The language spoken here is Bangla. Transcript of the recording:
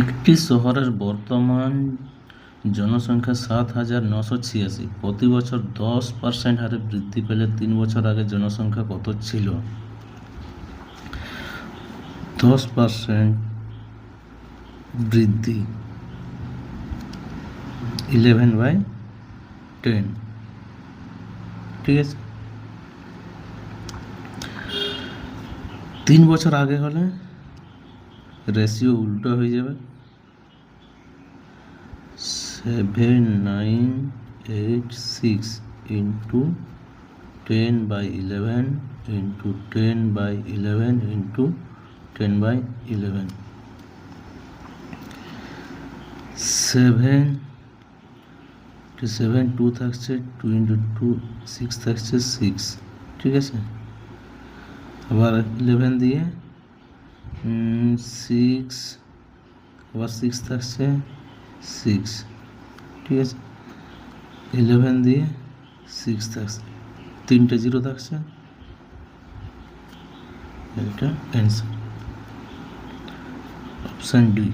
একটি শহরের বর্তমান জনসংখ্যা সাত হাজার নশো ছিয়াশি। প্রতি বছর দশ পার্সেন্ট হারে বৃদ্ধি পেলে তিন বছর আগে জনসংখ্যা কত ছিল? দশ পার্সেন্ট বৃদ্ধি। Eleven by ten. ঠিক আছে? তিন বছর আগে হলে রেশিও উল্টো হয়ে যাবে seven nine eight six into ten by eleven into ten by eleven into ten by eleven seven seven two থাকছে টু ইন্টু টু সিক্স থাকছে সিক্স ঠিক আছে আবার ইলেভেন দিয়ে সিক্স আবার সিক্স থাকছে সিক্স ঠিক আছে? ইলেভেন দিয়ে সিক্স থাকছে, তিনটে জিরো থাকছে। এটা অ্যান্সার অপশান ডি